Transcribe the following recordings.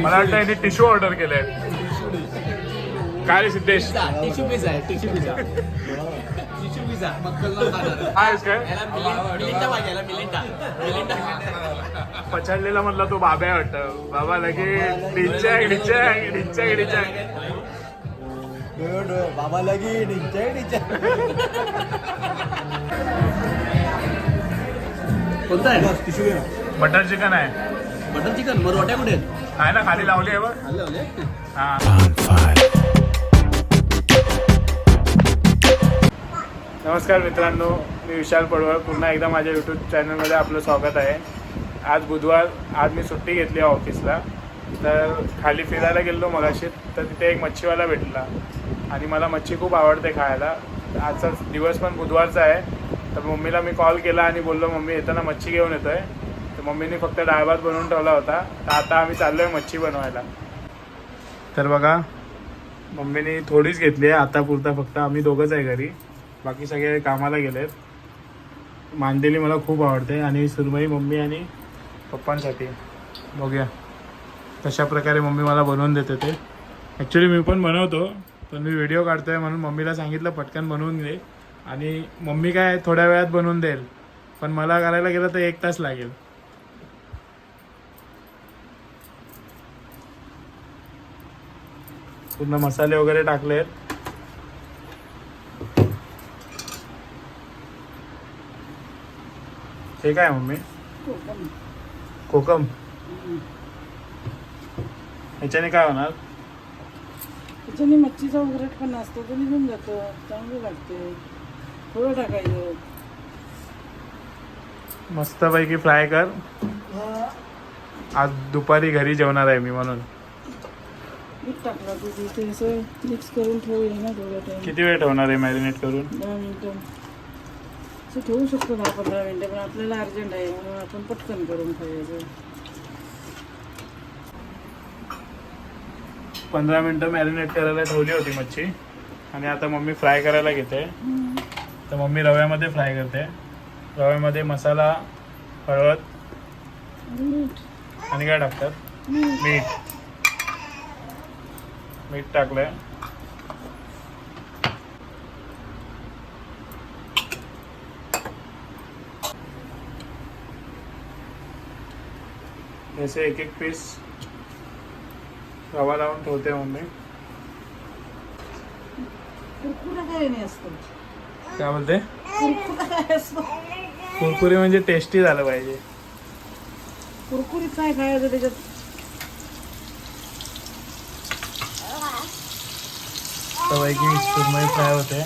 मला वाटतं यांनी टिश्यू ऑर्डर केले काय रे सिद्धेश? टिश्यू पिझ्झा आहे टिश्यू पिझ्झा टिश्यू पिझ्झा काय? आहेस पाहिजे याला पछाडलेला तो बाब्या वाटत. बाबा लगे डिचॅक डिचॅक डिचॅक डिचॅक बाबा लगी कोणता आहे? बटर चिकन आहे. Butter chicken? रोट्या कुठे? आहे? ना खाली लावली आहे बघ. हा. नमस्कार मित्रांनो मी विशाल पडवळ. पुन्हा एकदा माझ्या यूट्यूब चॅनलमध्ये आपलं स्वागत आहे. आज बुधवार आज मी सुट्टी घेतली आहे ऑफिसला. तर खाली फिरायला गेलो मगाशी तर तिथे एक मच्छीवाला भेटला. आणि मला मच्छी खूप आवडते खायला. आजचा दिवस पण बुधवारचा आहे. तर मम्मीला मी कॉल केला आणि बोललो मम्मी येताना मच्छी घेऊन येतो आहे तर मम्मीने फक्त डाळ भात बनवून ठेवला होता. तर आता आम्ही चाललो आहे मच्छी बनवायला. तर बघा मम्मीने थोडीच घेतली आहे. आता पुरता फक्त आम्ही दोघंच आहे घरी. बाकी सगळे कामाला गेलेत. मांदेली मला खूप आवडते आणि सुरमई मम्मी आणि पप्पांसाठी. बघूया. तशा प्रकारे मम्मी मला बनवून देते ते. ॲक्च्युली मी पण बनवतो. पण मी व्हिडिओ काढतोय म्हणून मम्मीला सांगितलं पटकन बनवून दे. आणि मम्मी काय थोड्या वेळात बनवून देईल. पण मला करायला गेलं तर एक तास लागेल. पूर्ण मसाले वगैरे टाकलेत. हे काय मम्मी? कोकम. ह्याच्याने काय होणार? त्याच्याने मच्छीचा उगरट पण असतो तो निघून जातो. चांगलं लागते थोडं टाकायचं. मस्तपैकी फ्राय कर. आज दुपारी घरी जेवणार आहे मी म्हणून. मीठ टाकलं तू तिथे असं मिक्स करून ठेवूया ना थोडा टाइम किती वेळ ठेवणार आहे मॅरिनेट करून? दहा मिनटं. असं ठेवू शकतो दहा पंधरा मिनटं पण आपल्याला अर्जंट आहे म्हणून आपण पटकन करून खायचं. पंधरा मिनटं मॅरिनेट करायला ठेवली होती मच्छी. आणि आता मम्मी फ्राय करायला घेते. तर मम्मी रव्यामध्ये फ्राय करते. रव्यामध्ये मसाला हळद आणि काय टाकतात? मीठ. मीठ. टाकलंय. ऐसे एक एक पीस रवा लावून ठेवते मम्मी. कुरकुरा काय नाही बोलते? कुरकुरा म्हणजे टेस्टी झालं पाहिजे. कुरकुरीत काय खायचं त्याच्यात? सुरमई फ्राय होते.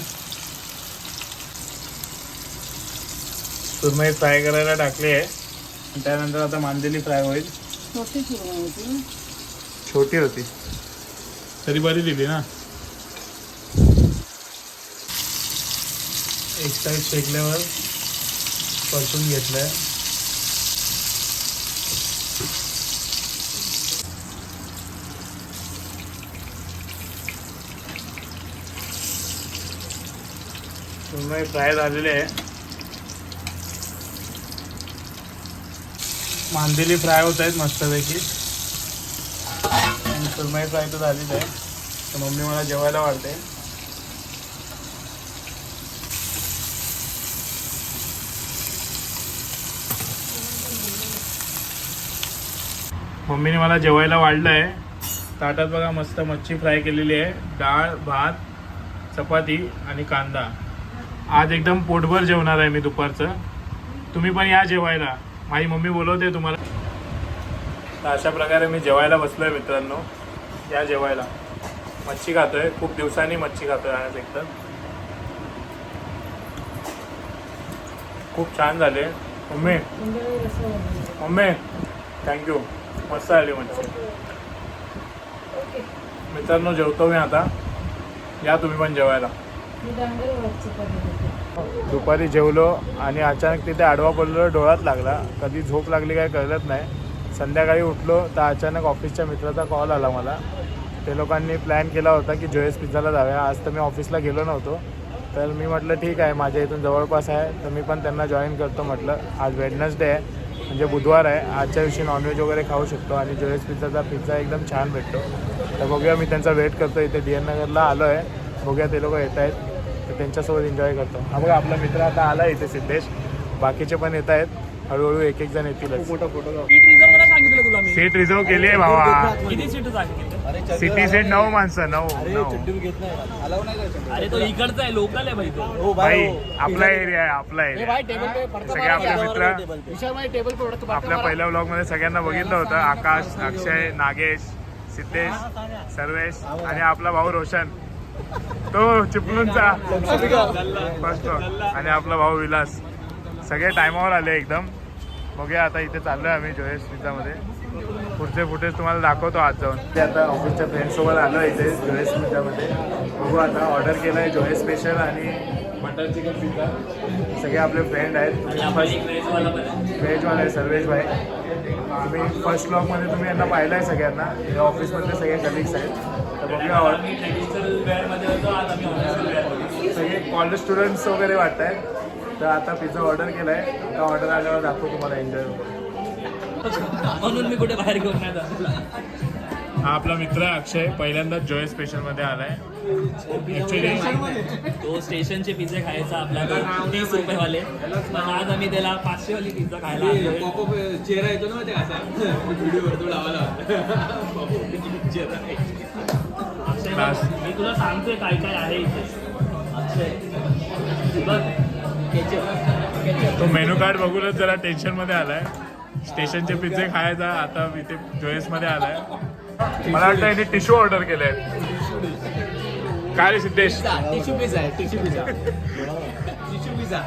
सुरमई फ्राय करायला टाकली आहे. त्यानंतर आता मांदेली फ्राय होईल. होती छोटी होती. तरी बरी दिली ना. एक साईड शेकल्यावर परतून घेतलंय. पूर्ण फ्राय झालेले आहे. मांदेली फ्राय होत आहेत मस्तपैकी. सुरमई फ्राय तर झालीच आहे तर मम्मी मला जेवायला वाढते मम्मीने मला जेवायला वाढलं आहे ताटात बघा मस्त मच्छी फ्राय केलेली आहे डाळ भात चपाती आणि कांदा आज एकदम पोटभर जेवणार आहे मी दुपारचं तुम्ही पण या जेवायला माझी मम्मी बोलवते तुम्हाला तर अशा प्रकारे मी जेवायला बसलो आहे मित्रांनो या जेवायला. मच्छी खातोय खूप दिवसांनी मच्छी खातोय आज एकदम. खूप छान झाले. मम्मी संध्याकाळी मम्मी थँक्यू मस्त आली मच्छी. मित्रांनो जेवतो मी आता. या तुम्ही पण जेवायला. दुपारी जेवलो आणि अचानक तिथे आडवा पडलो डोळ्यात लागला. कधी झोप लागली काय कळलंच नाही. संध्याकाळी उठलो तर अचानक ऑफिसच्या मित्राचा कॉल आला मला. ते लोकांनी प्लॅन केला होता की जोएस पिझ्झाला जाऊया. आज तर मी ऑफिसला गेलो नव्हतो. तर मी म्हटलं ठीक आहे माझ्या इथून जवळपास आहे. तर मी पण त्यांना जॉईन करतो म्हटलं. आज वेडनसडे आहे म्हणजे बुधवार आहे. आजच्या दिवशी नॉनव्हेज वगैरे खाऊ शकतो आणि जोएस पिझ्झाचा पिझ्झा एकदम छान भेटतो. तर बघूया मी त्यांचा वेट करतो. इथे डी एन नगरला आलो आहे बघूया ते लोक येत आहेत. तर त्यांच्यासोबत एन्जॉय करतो. हा बघा आपला मित्र आता आला इथे सिद्धेश. बाकीचे पण येत आहेत. हळूहळू एक एक जण येतीलच. मोठा फोटो सांगितलं तुला मी. सीट रिझर्व केली आहे भावा. किती सीट सांगितलं? सिटी सीट नऊ माणसं नऊ अरे नऊ. तो इकडचा आहे लोकल आहे भाई तो. हो भाई हो. आपला एरिया आहे आपला एरिया टेबल पे पडतो सगळे आपले मित्र. टेबल पे. विशाल भाई टेबल पे पडतो. आपल्या पहिल्या ब्लॉगमध्ये सगळ्यांना बघितलं होतं. आकाश अक्षय नागेश सिद्धेश सर्वेश आणि आपला भाऊ रोशन. तो चिपळूणचा. फर्स्ट आणि आपला भाऊ विलास. सगळे टायमावर आले एकदम. बघूया आता इथे चाललोय आम्ही जोयस पिझ्झामध्ये. पुढचे फुटेज तुम्हाला दाखवतो आज जाऊन. ते आता ऑफिसच्या फ्रेंडसोबत आलो इथे जोयस पिझ्झामध्ये. बघू आता ऑर्डर केलं आहे जोयस स्पेशल आणि मटन चिकन पिझ्झा सगळे आपले फ्रेंड आहेत. फर्स्ट व्हेजवाला आहे. सर्वेश भाई. तुम्ही फर्स्ट ब्लॉकमध्ये तुम्ही यांना पाहिलं आहे सगळ्यांना. हे ऑफिसमधले सगळे कलिग्स आहेत. तर बघूया आम्ही सगळे कॉलेज स्टुडंट्स वगैरे वाटत आहेत तर आता पिझ्झा ऑर्डर केला आहे आता ऑर्डर आल्यावर दाखवतो तुम्हाला एन्जॉय म्हणून मी कुठे बाहेर घेऊन नाही हा आपला मित्र अक्षय पहिल्यांदा जॉय स्पेशलमध्ये आला आहे ॲक्च्युली तो स्टेशनचे पिझ्झे खायचा आपल्याला तीस रुपये वाले पण आज आम्ही त्याला पाचशे वाली पिझ्झा खायला. चेहरा येतो ना ते असा? व्हिडिओ तो लावायला अक्षय मी तुला सांगतोय काय काय आहे इथे. अक्षय बघ. तो मेनू कार्ड बघूनच जरा टेन्शनमध्ये आला आहे स्टेशनचे पिझ्झे खायचा आता इथे जॉयसमध्ये आला आहे मला वाटतं यांनी टिश्यू ऑर्डर केलं काय रे सिद्धेश? टिश्यू पिझ्झा आहे टिश्यू पिझ्झा टिश्यू पिझ्झा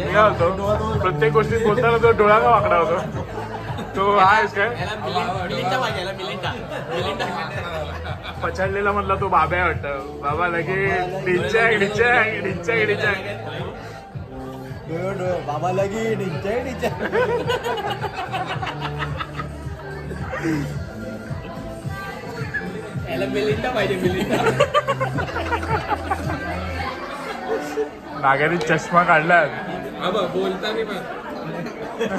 प्रत्येक गोष्टीत बोलताना तो डोळा का वाकडा होतो? तो मिलिंडा पछाडलेला म्हणला तो बाब्या वाटतं. बाबा लगे डिचॅक डिचॅक डिचॅक डिचॅक बाबा लगी डिंचाय डिंचाय पाहिजे मिलिंडा नागारी चष्मा काढला. बाबा बोलता मी पण सागरी लागी पाहिला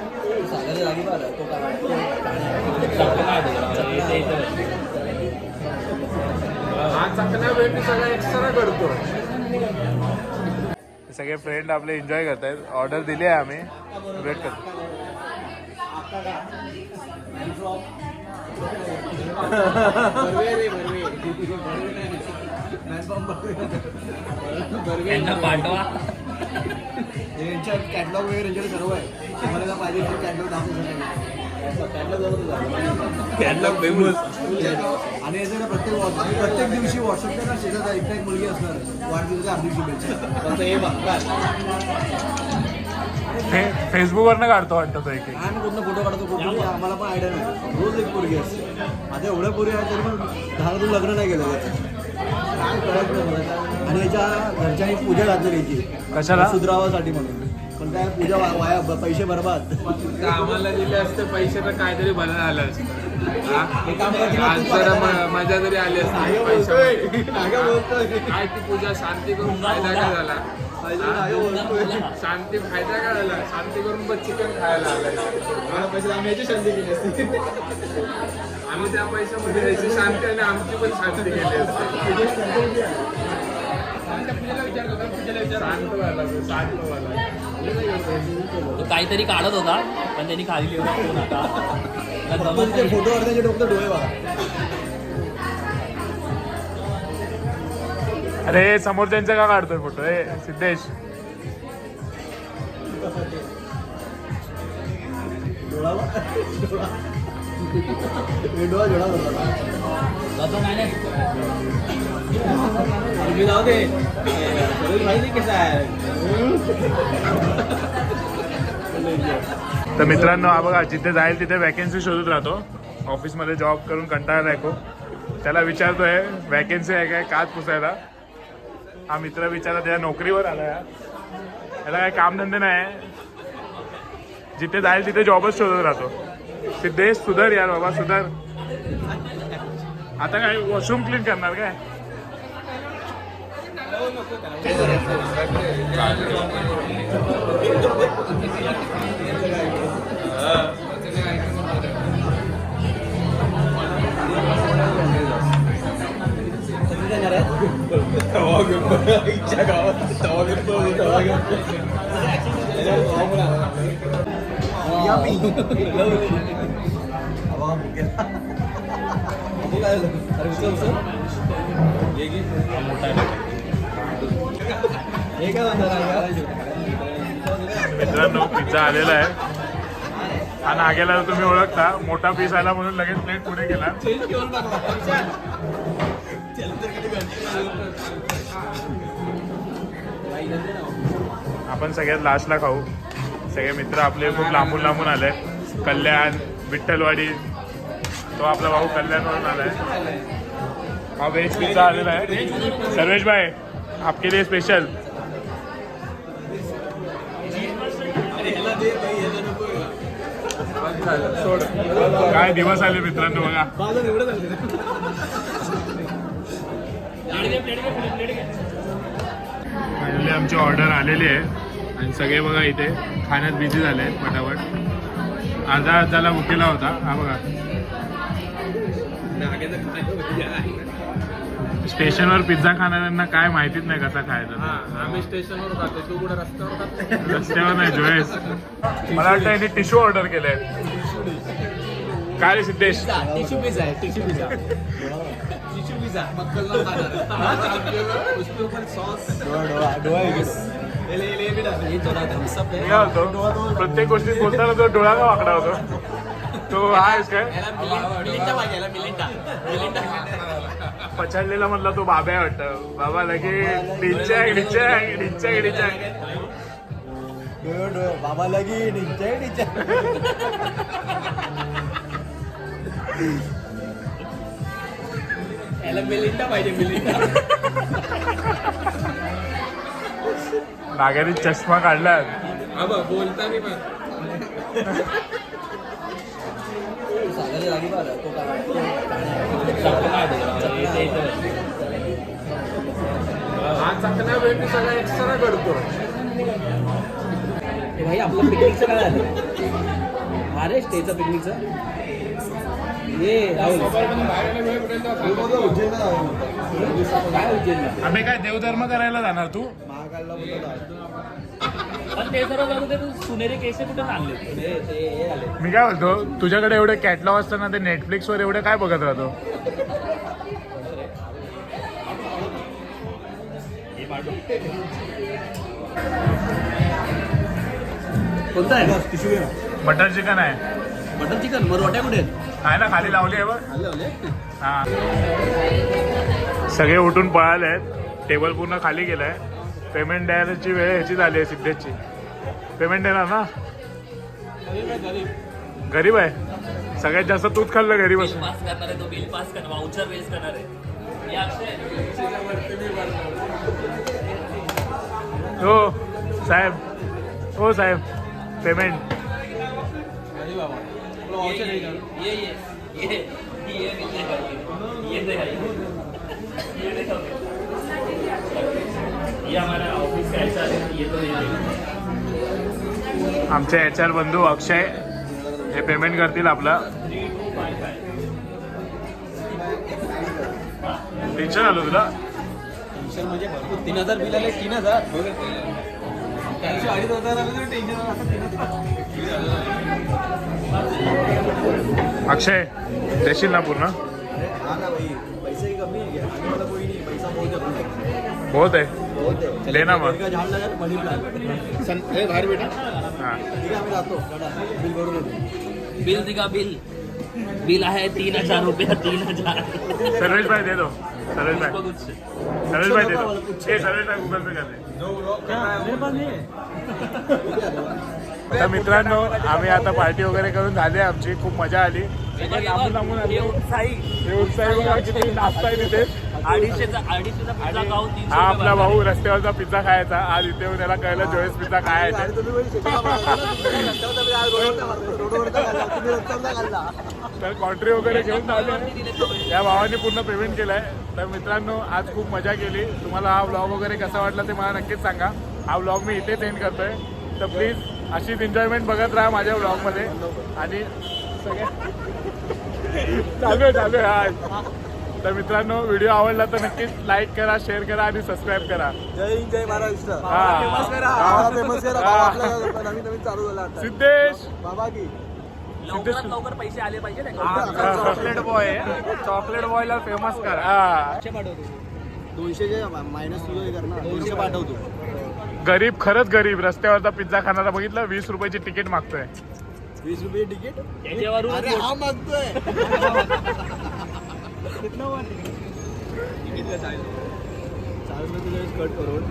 तो इथे- इथे. हा चकना भेट सगळा एक्स्ट्रा करतो सगळे फ्रेंड आपले एन्जॉय करतायत. ऑर्डर दिली आहे आम्ही. वेट करतो पाठवा यांच्या कॅटलॉग वगैरे यांच्याकडे सर्व आहे. तुम्हाला पाहिजे तर कॅटलॉग दाखवू शकेल कॅटलॉग फेमस आणि याचं ना प्रत्येक प्रत्येक दिवशी व्हॉट्सअपला ना शेजारचा एकटा एक मुलगी असणार. वाढदिवसाच्या हार्दिक शुभेच्छा. फक्त हे बघ काय फे फेसबुकवरनं काढतो वाटतं तो एक आम्ही कुठं फोटो काढतो कुठं आम्हाला पण आयडिया नाही. रोज एक पोरगी असते. आता एवढ्या पोरी आहेत तरी पण दहातून लग्न नाही केलं त्याचं. काय कळत नाही मला. आणि याच्या घरच्यांनी पूजा घातली याची कशाला? सुधरावासाठी म्हणून. पण काय पूजा वाया पैसे बरबाद. आम्हाला दिले असते पैसे तर काहीतरी भलं आलं असतं. जरा मजा तरी आली असती. काय ती पूजा शांती करून फायदा काय झाला. शांती फायदा काय झाला शांती करून पण चिकन खायला आलाय. आम्हाला पैसे आम्ही याची शांती केली असती. आम्ही त्या पैशामध्ये शांती आणि आमची पण शांती केली असते. तो काहीतरी काढत होता पण त्यांनी खाली लिहिला फोन आता. फोटो त्याचे डोकं डोळे बघा. अरे समोरच्यांचा का काढतोय फोटो ए सिद्धेश. डोळा. नाही जाऊ दे माहिती आहे तर मित्रांनो हा बघा जिथे जाईल तिथे वॅकेन्सी शोधत राहतो. ऑफिसमध्ये जॉब करून कंटाळा राहतो त्याला विचारतोय वॅकेन्सी आहे काय? काच पुसायला. हा मित्र विचारला त्याच्या नोकरीवर आला याला काय कामधंदे नाही. जिथे जाईल तिथे जॉबच शोधत राहतो. सिद्धेश सुधर यार बाबा सुधर. आता काय वॉशरूम क्लीन करणार काय? गावात काय मित्रांनो पिझ्झा आलेला आहे. हा नागेला तुम्ही ओळखता. मोठा पीस आला म्हणून लगेच प्लेट पुढे गेला आपण सगळ्यात लास्टला खाऊ. सगळे मित्र आपले खूप लांबून लांबून आले कल्याण विठ्ठलवाडी. तो आपला भाऊ कल्याणवरून आलाय. हा व्हेज पिझ्झा आलेला आहे. सर्वेश भाई आपके लिए स्पेशल काय दिवस आले मित्रांनो बघा. फायनली आमची ऑर्डर आलेली आहे. आणि सगळे बघा इथे खाण्यात बिझी झाले आहेत पटापट. अर्धा अर्धाला बुकेला होता. हा बघा. स्टेशनवर पिझ्झा खाणाऱ्यांना काय माहितीच नाही कसा खायचा आम्ही स्टेशनवर खातो तू कुठे रस्त्यावर नाही? जोयस. मला वाटतं यांनी टिश्यू ऑर्डर केले काय रे सिद्धेश? टिश्यू पिझ्झा आहे टिश्यू पिझ्झा टिश्यू पिझ्झा ऊपर सॉस प्रत्येक गोष्टीत बोलताना तो डोळा का वाकडा होतो तो आहेस काय पछाडलेला म्हणला तो बाबा आहे वाटतं बाबा लगे डिचॅक डिचॅक डिचॅक डिचॅक बाबा लगी निचे निचे याला मिलिंडा पाहिजे मिलिंडा नागरी चष्मा काढला. बघ बोलताना पण सागरच्या जागी बघा तो काय हा चकना भेटी सगळा एक्स्ट्रा करतो. भाई आपलं पिकनिकचं काय झालं? अरे स्टेचं पिकनिकचं काय उज्जैनला? आम्ही काय देवधर्म करायला जाणार तू? महाकालला बोलतो जाऊ. पण ते सर्व जाऊ दे तू सुनेरी केसे कुठे आणले ते ते आले. मी काय बोलतो तुझ्याकडे एवढे कॅटलॉग असताना ते नेटफ्लिक्सवर एवढे काय बघत राहतो? कोणता आहे. बटर चिकन आहे. बटर चिकन मग रोट्या कुठे आहेत? आहे ना खाली लावली आहे बघ. आले आले हा. सगळे उठून पळाले आहेत. टेबल पूर्ण खाली गेलाय. पेमेंट द्यायची वेळ ह्याची झाली आहे सिद्धेशची पेमेंट देणार ना गरीब आहे सगळ्यात जास्त तूच खाल्लं गरीब बिल असून पास करणार आहे तो बिल पास करणार वाउचर वेस्ट करणार आहे या अक्षय हो साहेब हो साहेब पेमेंट ये ये ये ये ये मिलने वाली है। ये दे भाई ये देखो ये हमारा ऑफिस का ऐसा है ये तो ये देखो आमचे एच आर बंधू अक्षय हे पेमेंट करतील आपलं. टेन्शन आलं तुला. टेन्शन म्हणजे भरपूर तीन हजार बिल आले तीन हजार. त्यादिवशी अडीच हजार आले तर टेन्शन आलं असं तीन हजार. अक्षय देशील ना पूर्ण? बहुत है। है लेना प्लांट बाहेर बेटा। हां। बिल दिखा बिल। बिल आहे तीन हजार रुपया तीन हजार. सर्वेश भाई दे दो। सर्वेश भाई। सर्वेश भाई दे दो। ए सर्वेश भाई गूगल पे कर दे। मेरे पास नहीं है। तर मित्रांनो आम्ही आता पार्टी वगैरे करून झाली आमची. खूप मजा आली. हे हा आपला. भाऊ रस्त्यावरचा पिझ्झा खायचा. आज इथे त्याला कळलं जोईस पिझ्झा काय तर कॉन्ट्री वगैरे घेऊन आले या भावाने पूर्ण पेमेंट केलंय. तर मित्रांनो आज खूप मजा केली. तुम्हाला हा व्लॉग वगैरे कसा वाटला ते मला नक्कीच सांगा. हा व्लॉग मी इथेच एंड करतोय. तर प्लीज अशीच एन्जॉयमेंट बघत राहा माझ्या व्लॉगमध्ये आणि सगळ्या चालू आहे चालू आहे हा. तर मित्रांनो व्हिडिओ आवडला तर नक्कीच लाईक करा शेअर करा आणि सबस्क्राईब करा. जय हिंद जय महाराष्ट्र. सिद्धेश. बाबा की. लवकरात लवकर पैसे आले पाहिजे ना. चॉकलेट बॉय चॉकलेट बॉयला फेमस करा. हा दोनशे जे मायनस तुझं हे. कर ना दोनशे पाठवतो. गरीब खरंच गरीब. रस्त्यावरचा पिझ्झा खाणारा बघितलं वीस रुपयाची तिकीट मागतोय. वीस रुपये तिकीट अरे हा मागतोय. कट करून.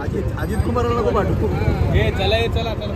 अजित अजित कुमारला नको पाठवू. हे. चला हे चला चला.